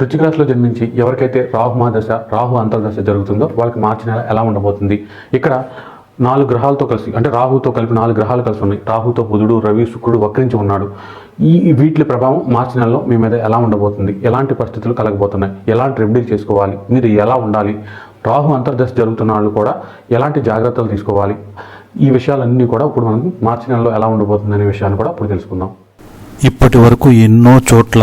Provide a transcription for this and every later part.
వృశ్చిక రాశిలో జన్మించి ఎవరికైతే రాహు మహాదశ రాహు అంతర్దశ జరుగుతుందో వాళ్ళకి మార్చి నెల ఎలా ఉండబోతుంది? ఇక్కడ నాలుగు గ్రహాలతో కలిసి అంటే రాహుతో కలిపి నాలుగు గ్రహాలు కలిసి ఉన్నాయి. రాహుతో బుధుడు రవి శుక్రుడు వక్రించి ఉన్నాడు. ఈ ఈ వీటి ప్రభావం మార్చి నెలలో మీ మీద ఎలా ఉండబోతుంది? ఎలాంటి పరిస్థితులు కలగబోతున్నాయి? ఎలాంటి రెమెడీలు చేసుకోవాలి? మీరు ఎలా ఉండాలి? రాహు అంతర్దశ జరుగుతున్న వాళ్ళు కూడా ఎలాంటి జాగ్రత్తలు తీసుకోవాలి? ఈ విషయాలన్నీ కూడా ఇప్పుడు మనం మార్చి నెలలో ఎలా ఉండబోతుంది అనే విషయాన్ని కూడా ఇప్పుడు తెలుసుకుందాం. ఇప్పటి వరకు ఎన్నో చోట్ల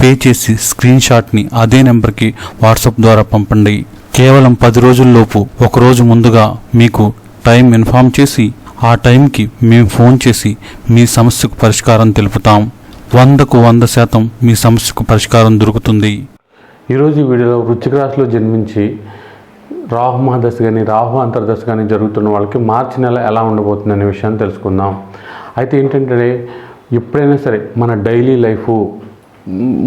పే చేసి స్క్రీన్ షాట్ని అదే నెంబర్కి వాట్సాప్ ద్వారా పంపండి. కేవలం పది రోజుల్లోపు ఒక రోజు ముందుగా మీకు టైం ఇన్ఫామ్ చేసి ఆ టైంకి మేము ఫోన్ చేసి మీ సమస్యకు పరిష్కారం తెలుపుతాం. వందకు వంద శాతం మీ సమస్యకు పరిష్కారం దొరుకుతుంది. ఈరోజు వీడియోలో వృశ్చిక రాశిలో జన్మించి రాహు మహాదశ కానీ రాహు అంతర్దశ కానీ జరుగుతున్న వాళ్ళకి మార్చి నెల ఎలా ఉండబోతుంది అనే విషయాన్ని తెలుసుకుందాం. అయితే ఏంటంటే ఎప్పుడైనా సరే మన డైలీ లైఫ్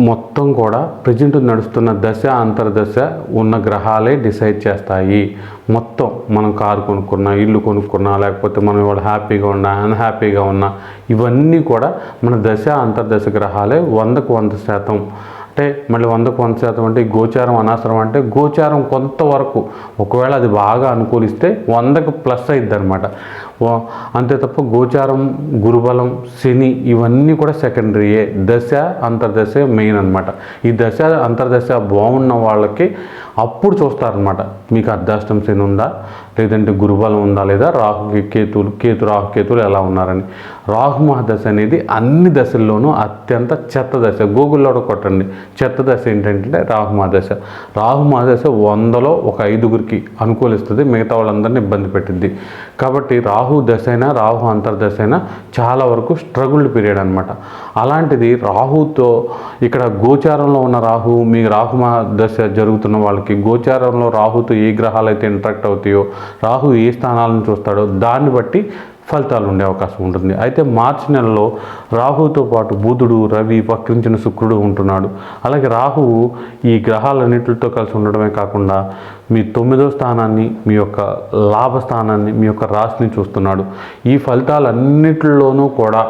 మొత్తం కూడా ప్రజెంట్ నడుస్తున్న దశ అంతర్దశ ఉన్న గ్రహాలే డిసైడ్ చేస్తాయి. మొత్తం మనం కారు కొనుక్కున్నా ఇల్లు కొనుక్కున్నా లేకపోతే మనం ఇవాళ హ్యాపీగా ఉన్నా అన్హ్యాపీగా ఉన్నా ఇవన్నీ కూడా మన దశ అంతర్దశ గ్రహాలే వందకు వంద శాతం. అంటే మళ్ళీ వందకు వంద శాతం అంటే గోచారం అనవసరం అంటే గోచారం కొంతవరకు ఒకవేళ అది బాగా అనుకూలిస్తే వందకు ప్లస్ అయిద్ది అనమాట అంతే తప్ప గోచారం గురుబలం శని ఇవన్నీ కూడా సెకండరీయే. దశ అంతర్దశ మెయిన్ అనమాట ఈ దశ అంతర్దశ బాగున్న వాళ్ళకి అప్పుడు చూస్తారనమాట మీకు అర్ధాష్టం శని ఉందా? లేదంటే గురుబలం ఉందా? లేదా రాహు కేతులు కేతు రాహు కేతులు ఎలా ఉన్నారని. రాహు మహాదశ అనేది అన్ని దశల్లోనూ అత్యంత చెత్త దశ. గూగుల్లో కొట్టండి. చెత్త దశ ఏంటంటే రాహు మహాదశ. రాహు మహాదశ వందలో ఒక ఐదుగురికి అనుకూలిస్తుంది. మిగతా వాళ్ళందరినీ ఇబ్బంది పెట్టింది కాబట్టి రాహు దశ అయినా రాహు అంతర్దశ అయినా చాలా వరకు స్ట్రగుల్డ్ పీరియడ్ అనమాట అలాంటిది రాహుతో ఇక్కడ గోచారంలో ఉన్న రాహు మీ రాహు దశ జరుగుతున్న వాళ్ళకి గోచారంలో రాహుతో ఏ గ్రహాలు అయితే ఇంటరాక్ట్ అవుతాయో రాహు ఏ స్థానాలను చూస్తాడో దాన్ని బట్టి ఫలితాలు ఉండే అవకాశం ఉంటుంది. అయితే మార్చి నెలలో రాహుతో పాటు బుధుడు రవి వక్రించిన శుక్రుడు ఉంటున్నాడు. అలాగే రాహువు ఈ గ్రహాలన్నింటితో కలిసి ఉండడమే కాకుండా మీ తొమ్మిదో స్థానాన్ని మీ యొక్క లాభ స్థానాన్ని మీ యొక్క రాశిని చూస్తున్నాడు. ఈ ఫలితాలన్నిటిలోనూ కూడా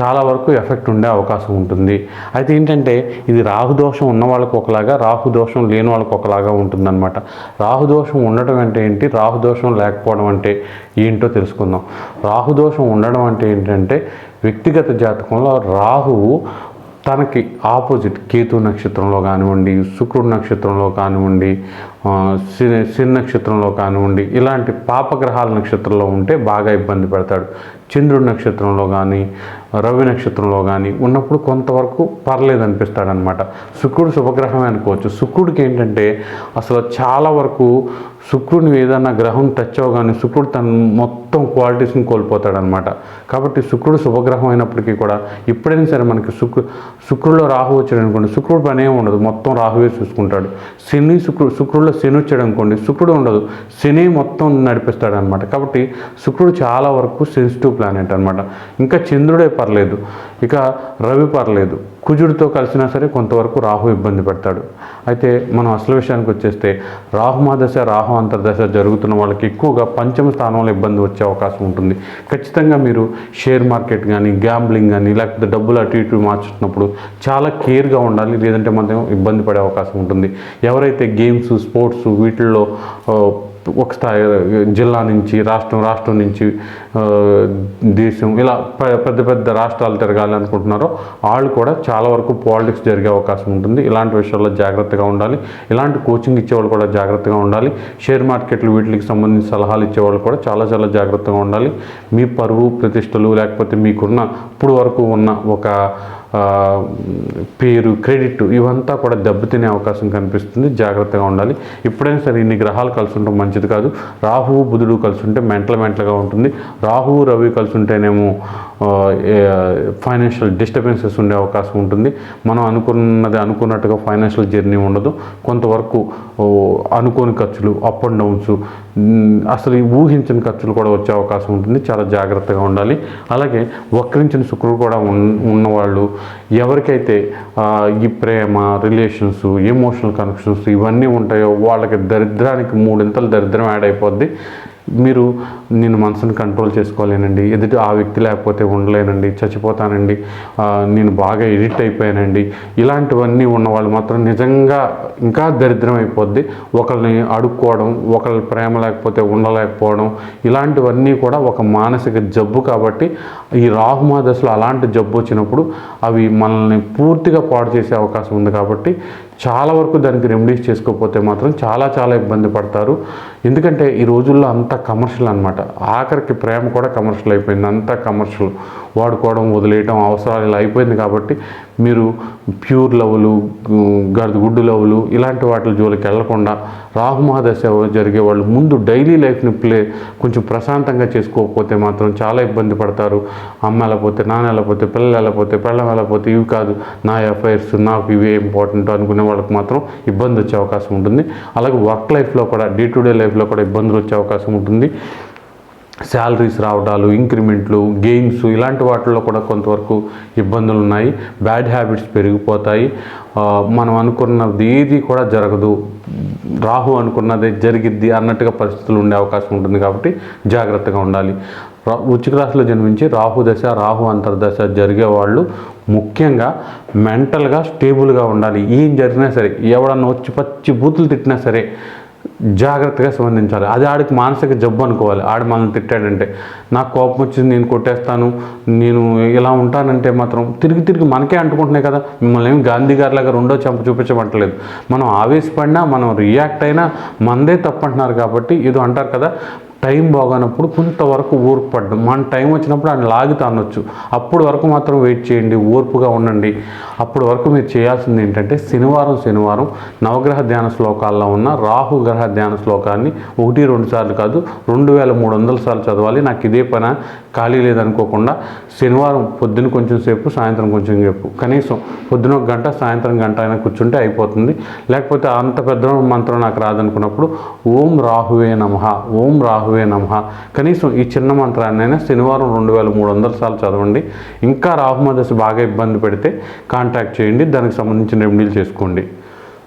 చాలా వరకు ఎఫెక్ట్ ఉండే అవకాశం ఉంటుంది. అయితే ఏంటంటే ఇది రాహుదోషం ఉన్న వాళ్ళకి ఒకలాగా రాహుదోషం లేని వాళ్ళకి ఒకలాగా ఉంటుందన్నమాట. రాహుదోషం ఉండటం అంటే ఏంటి? రాహుదోషం లేకపోవడం అంటే ఏంటో తెలుసుకుందాం. రాహుదోషం ఉండడం అంటే ఏంటంటే వ్యక్తిగత జాతకంలో రాహువు తనకి ఆపోజిట్ కేతు నక్షత్రంలో కానివ్వండి శుక్రుడు నక్షత్రంలో కానివ్వండి శని శని నక్షత్రంలో కానివ్వండి ఇలాంటి పాపగ్రహాల నక్షత్రంలో ఉంటే బాగా ఇబ్బంది పెడతాడు. చంద్రుడి నక్షత్రంలో కానీ రవి నక్షత్రంలో కానీ ఉన్నప్పుడు కొంతవరకు పర్లేదు అనిపిస్తాడనమాట. శుక్రుడు శుభగ్రహమే అనుకోవచ్చు. శుక్రుడికి ఏంటంటే అసలు చాలా వరకు శుక్రుడిని ఏదైనా గ్రహం టచ్ అవగానే శుక్రుడు తన మొత్తం క్వాలిటీస్ని కోల్పోతాడనమాట. కాబట్టి శుక్రుడు శుభగ్రహం అయినప్పటికీ కూడా ఎప్పుడైనా సరే మనకి శుక్రు శుక్రుడిలో రాహు వచ్చాడు అనుకోండి శుక్రుడు పని ఏమి ఉండదు. మొత్తం రాహువే చూసుకుంటాడు. శని శుక్రుడు శుక్రుడిలో శని వచ్చాడు అనుకోండి శుక్రుడు ఉండదు. శని మొత్తం నడిపిస్తాడు అనమాట కాబట్టి శుక్రుడు చాలా వరకు సెన్సిటివ్ ప్లానెట్ అనమాట ఇంకా చంద్రుడే పర్లేదు. ఇక రవి పర్లేదు. కుజుడితో కలిసినా సరే కొంతవరకు రాహు ఇబ్బంది పెడతాడు. అయితే మనం అసలు విషయానికి వచ్చేస్తే రాహు మహాదశ రాహు అంతర్దశ జరుగుతున్న వాళ్ళకి ఎక్కువగా పంచమ స్థానంలో ఇబ్బంది వచ్చే అవకాశం ఉంటుంది. ఖచ్చితంగా మీరు షేర్ మార్కెట్ కానీ గ్యాంబ్లింగ్ కానీ లేకపోతే డబ్బులు అటు ఇటు మార్చుతున్నప్పుడు చాలా కేర్గా ఉండాలి. లేదంటే మనం ఇబ్బంది పడే అవకాశం ఉంటుంది. ఎవరైతే గేమ్స్ స్పోర్ట్స్ వీటిల్లో ఒక స్థాయి జిల్లా నుంచి రాష్ట్రం రాష్ట్రం నుంచి దేశం ఇలా పెద్ద పెద్ద రాష్ట్రాలు తిరగాలి అనుకుంటున్నారో వాళ్ళు కూడా చాలా వరకు పాలిటిక్స్ జరిగే అవకాశం ఉంటుంది. ఇలాంటి విషయాల్లో జాగ్రత్తగా ఉండాలి. ఇలాంటి కోచింగ్ ఇచ్చేవాళ్ళు కూడా జాగ్రత్తగా ఉండాలి. షేర్ మార్కెట్లు వీటికి సంబంధించి సలహాలు ఇచ్చేవాళ్ళు కూడా చాలా చాలా జాగ్రత్తగా ఉండాలి. మీ పరువు ప్రతిష్టలు లేకపోతే మీకున్న ఇప్పుడు వరకు ఉన్న ఒక పేరు క్రెడిట్ ఇవంతా కూడా దెబ్బతినే అవకాశం కనిపిస్తుంది. జాగ్రత్తగా ఉండాలి. ఎప్పుడైనా సరే ఇన్ని గ్రహాలు కలిసి ఉండడం మంచిది కాదు. రాహువు బుధుడు కలిసి ఉంటే మెంటల్ మెంటల్గా ఉంటుంది. రాహువు రవి కలిసి ఉంటేనేమో ఫైనాన్షియల్ డిస్టర్బెన్సెస్ ఉండే అవకాశం ఉంటుంది. మనం అనుకున్నది అనుకున్నట్టుగా ఫైనాన్షియల్ జర్నీ ఉండదు. కొంతవరకు అనుకోని ఖర్చులు అప్ అండ్ డౌన్స్ అసలు ఊహించిన ఊహించని ఖర్చులు కూడా వచ్చే అవకాశం ఉంటుంది. చాలా జాగ్రత్తగా ఉండాలి. అలాగే వక్రించిన శుక్రుడు కూడా ఉన్- ఉన్నవాళ్ళు ఎవరికైతే ఈ ప్రేమ రిలేషన్స్ ఎమోషనల్ కనెక్షన్స్ ఇవన్నీ ఉంటాయో వాళ్ళకి దరిద్రానికి మూడింతలు దరిద్రం యాడ్ అయిపోద్ది. మీరు నేను మనసుని కంట్రోల్ చేసుకోలేనండి ఎదుటి ఆ వ్యక్తి లేకపోతే ఉండలేనండి చచ్చిపోతానండి నేను బాగా ఎడిట్ అయిపోయానండి. ఇలాంటివన్నీ ఉన్న వాళ్ళు మాత్రం నిజంగా ఇంకా దరిద్రం అయిపోద్ది. ఒకరిని అడుక్కోవడం ఒకరి ప్రేమ లేకపోతే ఉండలేకపోవడం ఇలాంటివన్నీ కూడా ఒక మానసిక జబ్బు కాబట్టి ఈ రాహుమా దశలో అలాంటి జబ్బు వచ్చినప్పుడు అవి మనల్ని పూర్తిగా పాడు చేసే అవకాశం ఉంది కాబట్టి చాలా వరకు దానికి రెమెడీస్ చేసుకోకపోతే మాత్రం చాలా చాలా ఇబ్బంది పడతారు. ఎందుకంటే ఈ రోజుల్లో అంతా కమర్షియల్ అనమాట ఆఖరికి ప్రేమ కూడా కమర్షియల్ అయిపోయింది. అంతా కమర్షియల్ వాడుకోవడం వదిలేయడం అవసరాలు ఇలా అయిపోయింది కాబట్టి మీరు ప్యూర్ లవ్లు గుడ్డు లవ్లు ఇలాంటి వాటి జోలికి వెళ్ళకుండా రాహుమహాదశ జరిగే వాళ్ళు ముందు డైలీ లైఫ్ని ప్లే కొంచెం ప్రశాంతంగా చేసుకోకపోతే మాత్రం చాలా ఇబ్బంది పడతారు. అమ్మ వెళ్ళపోతే నాన్న వెళ్ళపోతే పిల్లలు వెళ్ళపోతే పిల్లలు వెళ్ళపోతే ఇవి కాదు నా ఎఫ్ఐఆర్స్ నాకు ఇవే ఇంపార్టెంట్ అనుకునే వాళ్ళకి మాత్రం ఇబ్బంది వచ్చే అవకాశం ఉంటుంది. అలాగే వర్క్ లైఫ్లో కూడా డే టు డే లైఫ్లో కూడా ఇబ్బందులు వచ్చే అవకాశం ఉంటుంది. శాలరీస్ రావడాలు ఇంక్రిమెంట్లు గేమ్స్ ఇలాంటి వాటిల్లో కూడా కొంతవరకు ఇబ్బందులు ఉన్నాయి బ్యాడ్ హ్యాబిట్స్ పెరిగిపోతాయి మనం అనుకున్నది ఏది కూడా జరగదు. రాహు అనుకున్నది జరిగిద్ది అన్నట్టుగా పరిస్థితులు ఉండే అవకాశం ఉంటుంది కాబట్టి జాగ్రత్తగా ఉండాలి. వృచ్చిక రాశిలో జన్మించి రాహు దశ రాహు అంతర్దశ జరిగే వాళ్ళు ముఖ్యంగా మెంటల్గా స్టేబుల్గా ఉండాలి. ఏం జరిగినా సరే ఎవడన్నా వచ్చి పచ్చి బూతులు తిట్టినా సరే జాగ్రత్తగా స్పందించాలి. అది ఆడికి మానసిక జబ్బు అనుకోవాలి. ఆడు మనల్ని తిట్టాడంటే నాకు కోపం వచ్చింది నేను కొట్టేస్తాను నేను ఇలా ఉంటానంటే మాత్రం తిరిగి తిరిగి మనకే అంటుకుంటున్నాయి కదా. మిమ్మల్ని ఏమి గాంధీ గారి లాగా రెండో చెంప చూపించమంటలేదు. మనం ఆవేశపడినా మనం రియాక్ట్ అయినా మనదే తప్పంటున్నారు కాబట్టి ఇదో అంటారు కదా టైం బాగానప్పుడు కొంతవరకు ఓర్పు పడ్డం మన టైం వచ్చినప్పుడు ఆయన లాగి తానొచ్చు. అప్పుడు వరకు మాత్రం వెయిట్ చేయండి ఓర్పుగా ఉండండి. అప్పటి వరకు మీరు చేయాల్సింది ఏంటంటే శనివారం శనివారం నవగ్రహ ధ్యాన శ్లోకాల్లో ఉన్న రాహు గ్రహ ధ్యాన శ్లోకాన్ని ఒకటి రెండు సార్లు కాదు రెండు వేల మూడు వందల సార్లు చదవాలి. నాకు ఇదే పని ఖాళీ లేదనుకోకుండా శనివారం పొద్దున కొంచెం సేపు సాయంత్రం కొంచెం సేపు. కనీసం పొద్దున ఒక గంట సాయంత్రం గంట అయినా కూర్చుంటే అయిపోతుంది. లేకపోతే అంత పెద్ద మంత్రం నాకు రాదనుకున్నప్పుడు ఓం రాహువే నమ ఓం రాహువే నమ. కనీసం ఈ చిన్న మంత్రాన్నైనా శనివారం రెండు వేల మూడు వందల సార్లు చదవండి. ఇంకా రాహుమ దశ బాగా ఇబ్బంది పెడితే కాంటాక్ట్ చేయండి. దానికి సంబంధించిన రెమెడీలు చేసుకోండి.